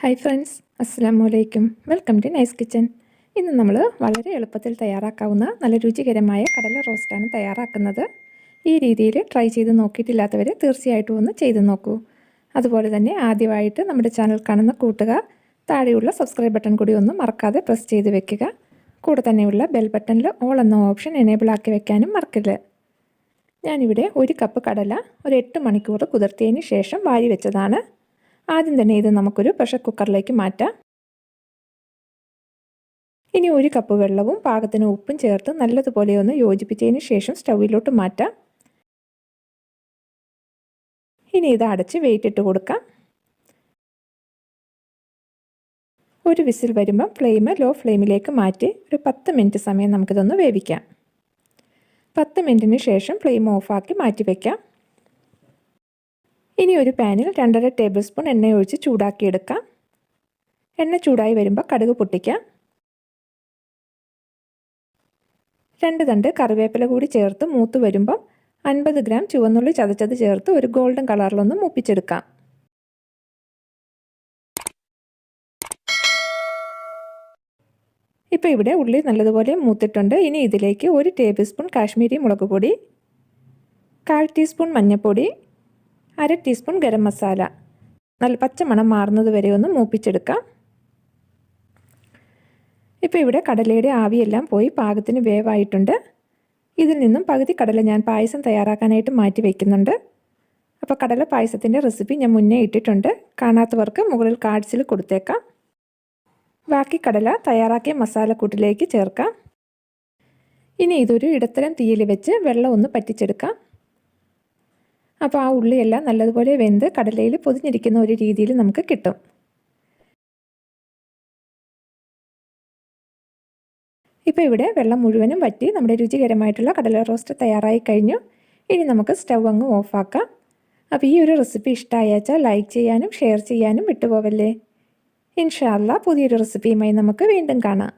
Hi friends അസ്സാം വലൈക്കും welcome to nice kitchen ഇന്ന് നമ്മൾ വളരെ എളുപ്പത്തിൽ തയ്യാറാക്കാവുന്ന നല്ല രുചികരമായ കടല റോസ്റ്റാണ് തയ്യാറാക്കുന്നത്. ഈ രീതിയിൽ ട്രൈ ചെയ്ത് നോക്കിയിട്ടില്ലാത്തവർ തീർച്ചയായിട്ടും ഒന്ന് ചെയ്ത് നോക്കൂ. അതുപോലെ തന്നെ ആദ്യമായിട്ട് നമ്മുടെ ചാനൽ കാണുന്ന കൂട്ടുകാർ താഴെയുള്ള സബ്സ്ക്രൈബ് ബട്ടൺ കൂടി ഒന്ന് മറക്കാതെ പ്രസ് ചെയ്ത് വെക്കുക. കൂടെ തന്നെയുള്ള ബെൽ ബട്ടണിൽ ഓൾ എന്ന ഓപ്ഷൻ എനേബിൾ ആക്കി വെക്കാനും മറക്കരുത്. ഞാനിവിടെ ഒരു കപ്പ് കടല ഒരു എട്ട് മണിക്കൂർ കുതിർത്തിയതിന് ശേഷം വാരി വെച്ചതാണ്. ആദ്യം തന്നെ ഇത് നമുക്കൊരു പ്രഷർ കുക്കറിലേക്ക് മാറ്റാം. ഇനി ഒരു കപ്പ് വെള്ളവും പാകത്തിന് ഉപ്പും ചേർത്ത് നല്ലതുപോലെ ഒന്ന് യോജിപ്പിച്ചതിന് ശേഷം സ്റ്റൗവിലോട്ട് മാറ്റാം. ഇനി ഇത് അടച്ച് വെയിറ്റ് ഇട്ട് കൊടുക്കാം. ഒരു വിസിൽ വരുമ്പം ഫ്ലെയിം ലോ ഫ്ലെയിമിലേക്ക് മാറ്റി ഒരു പത്ത് മിനിറ്റ് സമയം നമുക്കിതൊന്ന് വേവിക്കാം. പത്ത് മിനിറ്റിന് ശേഷം ഫ്ലെയിം ഓഫാക്കി മാറ്റി വയ്ക്കാം ഇനി ഒരു പാനിൽ രണ്ടര ടേബിൾ സ്പൂൺ എണ്ണ ഒഴിച്ച് ചൂടാക്കിയെടുക്കാം. എണ്ണ ചൂടായി വരുമ്പോൾ കടുക് പൊട്ടിക്കാം. രണ്ട് തണ്ട് കറിവേപ്പില കൂടി ചേർത്ത് മൂത്ത് വരുമ്പം അൻപത് ഗ്രാം ചുവന്നുള്ളി ചതച്ചത് ചേർത്ത് ഒരു ഗോൾഡൻ കളറിലൊന്ന് മൂപ്പിച്ചെടുക്കാം. ഇപ്പോൾ ഇവിടെ ഉള്ളി നല്ലതുപോലെ മൂത്തിട്ടുണ്ട്. ഇനി ഇതിലേക്ക് ഒരു ടേബിൾ സ്പൂൺ കാശ്മീരി മുളക് പൊടി കാൽ ടീസ്പൂൺ മഞ്ഞൾപ്പൊടി അര ടീസ്പൂൺ ഗരം മസാല. നല്ല പച്ചമണം മാറുന്നത് വരെ ഒന്ന് മൂപ്പിച്ചെടുക്കാം. ഇപ്പോൾ ഇവിടെ കടലയുടെ ആവിയെല്ലാം പോയി പാകത്തിന് വേവായിട്ടുണ്ട്. ഇതിൽ നിന്നും പകുതി കടല ഞാൻ പായസം തയ്യാറാക്കാനായിട്ട് മാറ്റി വയ്ക്കുന്നുണ്ട് അപ്പോൾ കടല പായസത്തിന്റെ റെസിപ്പി ഞാൻ മുന്നേ ഇട്ടിട്ടുണ്ട്. കാണാത്തവർക്ക് മുകളിൽ കാർഡ്സിൽ കൊടുത്തേക്കാം. ബാക്കി കടല തയ്യാറാക്കിയ മസാലക്കൂട്ടിലേക്ക് ചേർക്കാം. ഇനി ഇതൊരു ഇടത്തരം തീയിൽ വെച്ച് വെള്ളം ഒന്ന് പറ്റിച്ചെടുക്കാം. അപ്പോൾ ആ ഉള്ളിയെല്ലാം നല്ലതുപോലെ വെന്ത് കടലയിൽ പൊതിഞ്ഞിരിക്കുന്ന ഒരു രീതിയിൽ നമുക്ക് കിട്ടും. ഇപ്പോൾ ഇവിടെ വെള്ളം മുഴുവനും വറ്റി നമ്മുടെ രുചികരമായിട്ടുള്ള കടല റോസ്റ്റ് തയ്യാറായി കഴിഞ്ഞു. ഇനി നമുക്ക് സ്റ്റൗ അങ്ങ് ഓഫാക്കാം അപ്പോൾ ഈ ഒരു റെസിപ്പി ഇഷ്ടമായാച്ചാൽ ലൈക്ക് ചെയ്യാനും ഷെയർ ചെയ്യാനും വിട്ടുപോവല്ലേ? ഇൻഷാല്ല പുതിയൊരു റെസിപ്പിയുമായി നമുക്ക് വീണ്ടും കാണാം.